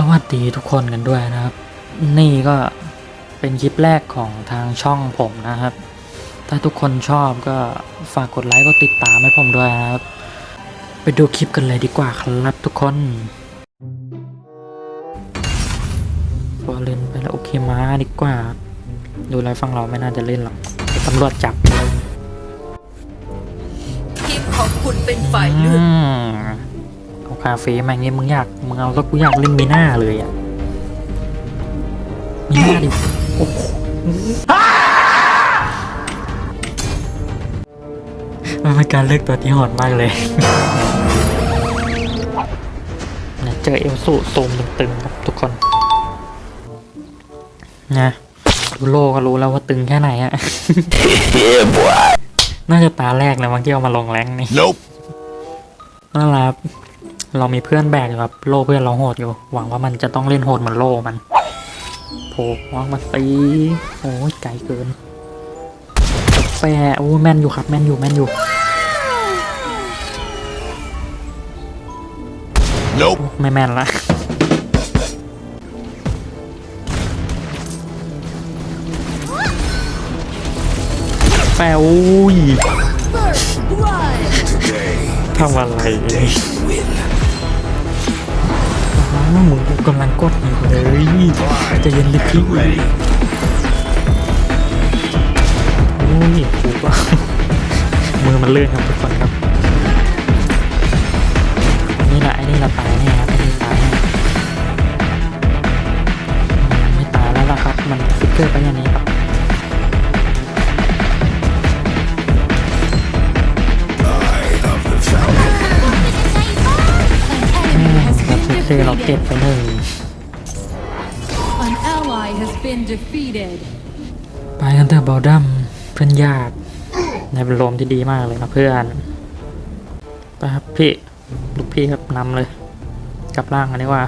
สวัสดีทุกคนกันด้วยนะครับ นี่ก็เป็นคลิปแรกของทางช่องผมนะครับ ถ้าทุกคนชอบก็ฝากกดไลค์กดติดตามให้ผมด้วยนะครับ ไปดูคลิปกันเลยดีกว่าครับทุกคนพอเล่นไปแล้วโอเคมาดีกว่า ดูแล้วฟังเราไม่น่าจะเล่นหรอกเดี๋ยวตำรวจจับทีมของคุณเป็นฝ่ายเลือือกมเอา คาเฟ่มาอย่างงี้มึงอยากมึงเอาแล้วกูอยากเล่นมีหน้าเลยอะมีหน้าดิโอ้โหมันเป็นการเลือกตัวที่โหดมากเลยเนี่ยเจอเอลสูซูมตึงๆครับทุกคนนะดูโลก็รู้แล้วว่าตึงแค่ไหนอะน่าจะตาแรกเลยบางที่เอามาลงแรงนี่ Nope. นั่นแหละครับ เรามีเพื่อนแบกอยู่ครับ โล่เพื่อนเราโหดอยู่ หวังว่ามันจะต้องเล่นโหดเหมือนโล่มันโผล่วางมาตีโอ้ยไกลเกินแปะโอ้ยแม่นอยู่ครับ แม่นอยู่แม่นอยู่ Nope. ไม่แม่นละแปะโอ้ย Today ทำอะไร มึงกูกำลังกดอยู่เลยจะเย็นลิพี่ Ready. โอ้ยกูก็มือมันเลื่อนครับทุกคนครับ นี่แหละไอ้นี่เราตายแน่ครับไอ้นี่ตายแน่ไม่ตายแล้วล่ะครับ มันฟิกเกอร์ไป แล้วฟิกเกอร์เราเก็บไปหนึ่ง An ally has been defeated. ไปกันเถอะบอลดัมเพื่อนยากในเป็นลมที่ดีมากเลยนะเพื่อนไปครับพี่ลูกพี่ครับนำเลย กลับล่างกันดีกว่า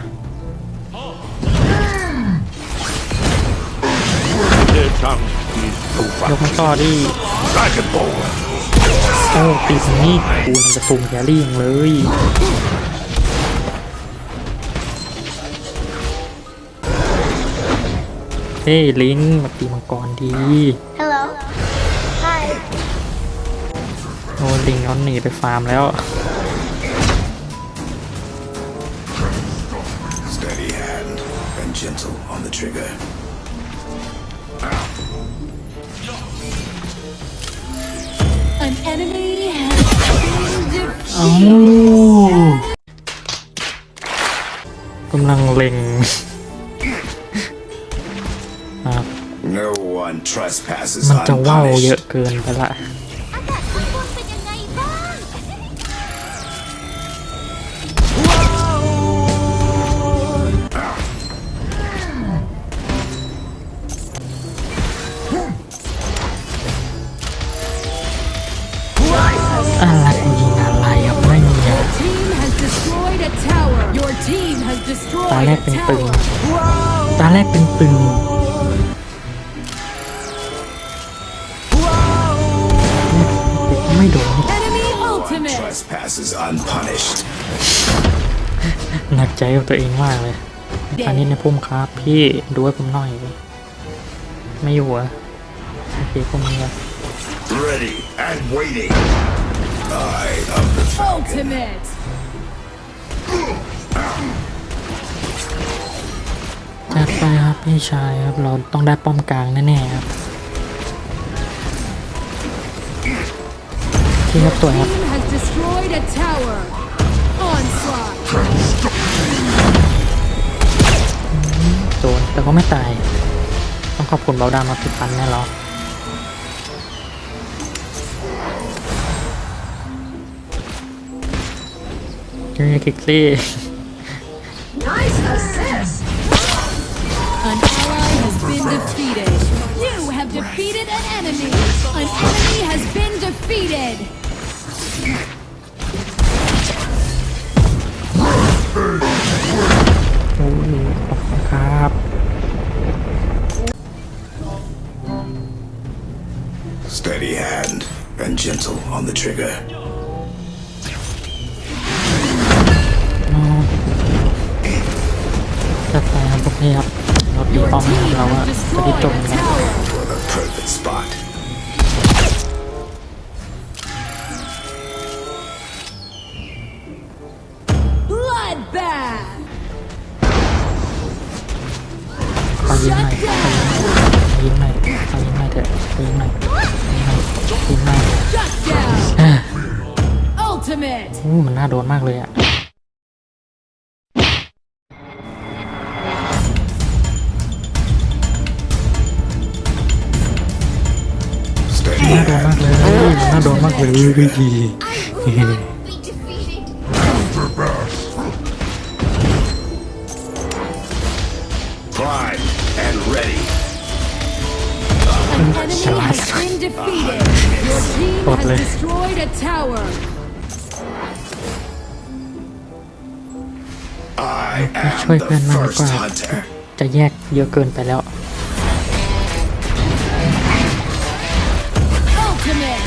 Their tongue is so ยก fast. มันต่อที่ Dragon Ball. โอ้ตีตรงนี้กูมันจะซูมแครี่อย่างเลย เฮ้ยลิงมาตีมังกรดี Hello. Hi. โอ้ลิงเขาหนีไปฟาร์มแล้ว Steady hand and gentle on the trigger. An enemy has been เอ้า defeated. กำลังเล็ง มันจะว่าวเยอะ unpunished. เกินไปละ unpunished. หนักใจกับตัวเองมากเลยอันนี้ในพุ่มครับ พี่ดูให้ผมหน่อย ไม่อยู่เหรอะโอเคพุ่มนี้อะ Ready and waiting. Eye of the Falcon. Ultimate. จัดไปครับพี่ชายครับ เราต้องได้ป้อมกลางแน่ๆครับที่ครับตัวครับ Team has destroyed a tower. Onslaught. โดนแต่ก็ไม่ตาย ต้องขอบคุณเบาดามาติดพันแน่หรอนี่คิกซี่ An ally has been defeated. You have defeated an enemy. An enemy has been defeated. on the trigger. Your team has destroyed a tower. To the perfect spot. Bloodbath. Shut. หน่อยขอยิงหน่อยขอยิงหน่อยเถอะขอยิงหน่อยยิงหน่อยยิงหน่อย Shut down. อ่า Ultimate. อู้มันน่าโดนมากเลยอะ Steady น่าโดน hand. มากเลยน่าโดนมากเลย Be defeated. Your team has Totally. destroyed a tower. I ช่วย am เพื่อน the มากดี first กว่า hunter. จะแยกเยอะเกินไปแล้ว Ultimate.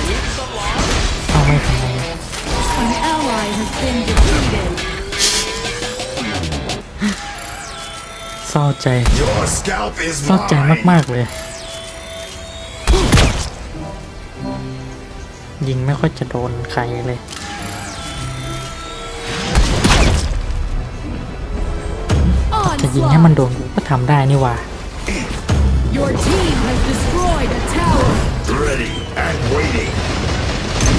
เอาไม่ทำไม An ally has been defeated. เศร้าใจ Your scalp is เศร้าใจ mine. มาก ๆ เลย ยิงไม่ค่อยจะโดนใครเลยจะยิงให้มัน Onslaught. โดนกูก็ทำได้นี่หว่า Your team has destroyed a tower. Ready and waiting.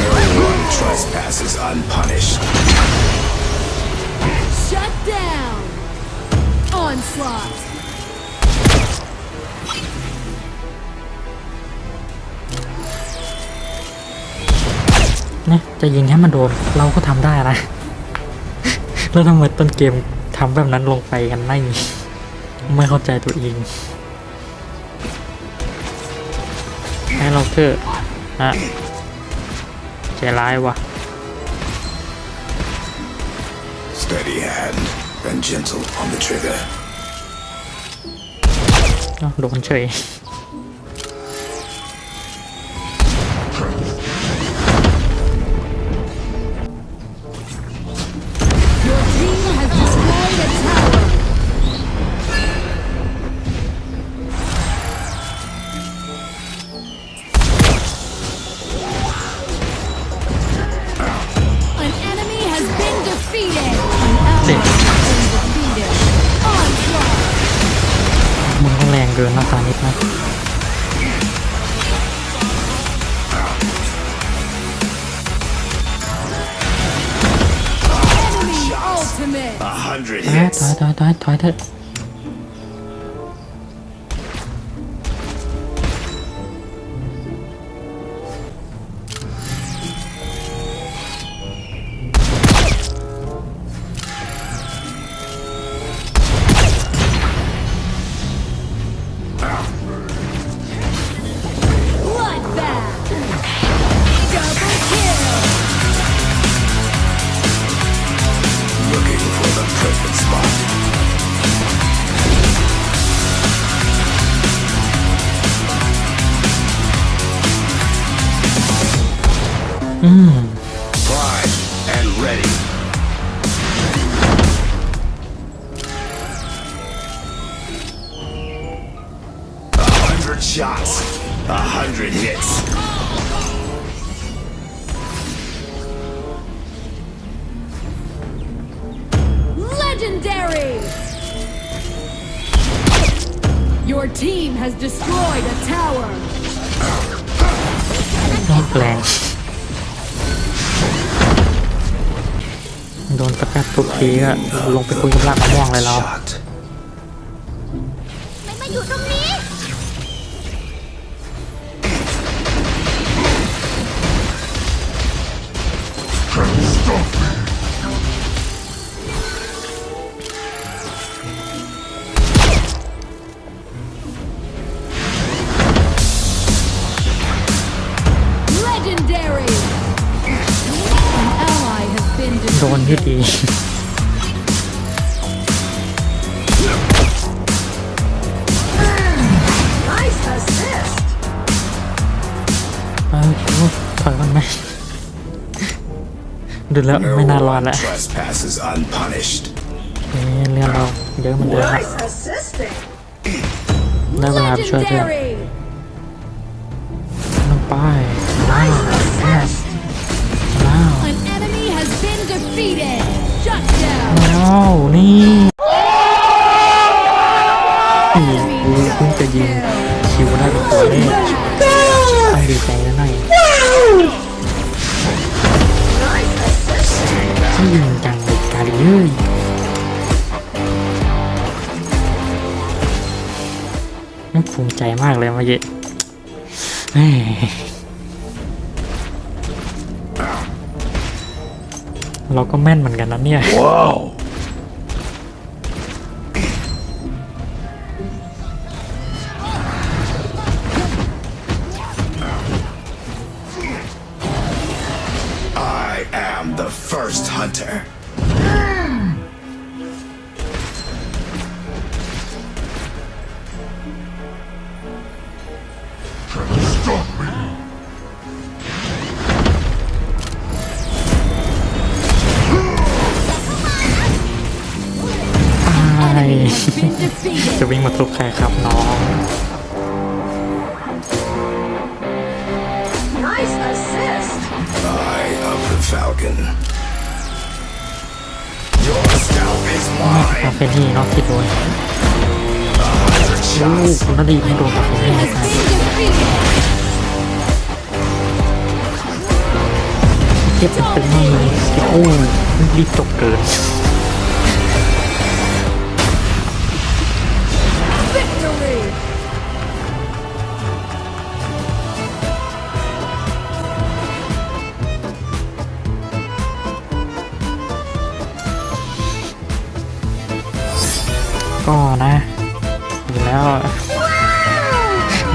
No one trespasses unpunished. Shut down. Onslaught. นี่ยจะยิงให้มันโดนเราก็ทำได้นะแล้วทำไมต้นเกมทำแบบนั้นลงไปกันไม่มีไม่เข้าใจตัวเองให้เราเถอะฮะใจร้ายว่ะ Steady hand and gentle on the trigger. เอ้าโดนเฉย A hundred ถอย hits. ถอยถอยถอยเถอะ shots. A hundred hits. Legendary! Your team has destroyed a tower. แรงโดนสกัดทุกทีก็ลงไปคุยกับลากมะม่วงเลยเรา โดน defeated. ที่ดี Nice assist! ไปกูถอยก่อนไหมดูแว้าวนี่กูเพิ่งจะยิงคิวได้เป็นตัวแรกต้องดีใจแล้วหน่อยที่ยิงจังเลยกาลีเอ้ยมันภูมิใจมากเลยเมื่อกี้ เราก็แม่นเหมือนกันนะเนี่ย Whoa! I จะวิ่งมาทุบใครครับน้อง Nice assist Eye of the Falcon. Your scalp is mine. คาเฟนี่เนาะคิดดูโอ้คุณนาดีไม่โดนคาเฟนี่ Has ตาย been defeated. เทียบเป็นเป็นมากเลยโอ้รีบจบเกิน ก็นะอยู่แล้ว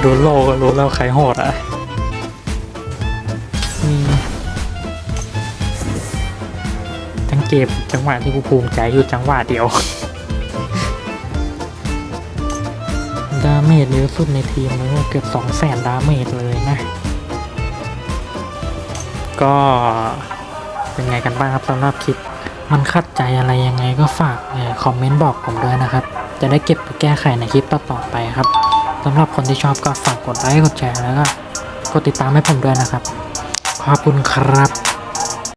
ดูโลก็รู้แล้วใครโหดอะทั้งเกมจังหวะที่กูภูมิใจอยู่จังหวะเดียว ดาเมจเยอะสุดในทีมเลยว่าเกือบสองแสนดาเมจเลยนะ ก็เป็นไงกันบ้างครับสำหรับคลิปมันขัดใจอะไรยังไงก็ฝากคอมเมนต์บอกผมด้วยนะครับ จะได้เก็บไปแก้ไขในคลิปต่อๆไปครับสำหรับคนที่ชอบก็ฝากกดไลค์กดแชร์แล้วก็กดติดตามให้ผมด้วยนะครับ ขอบคุณครับ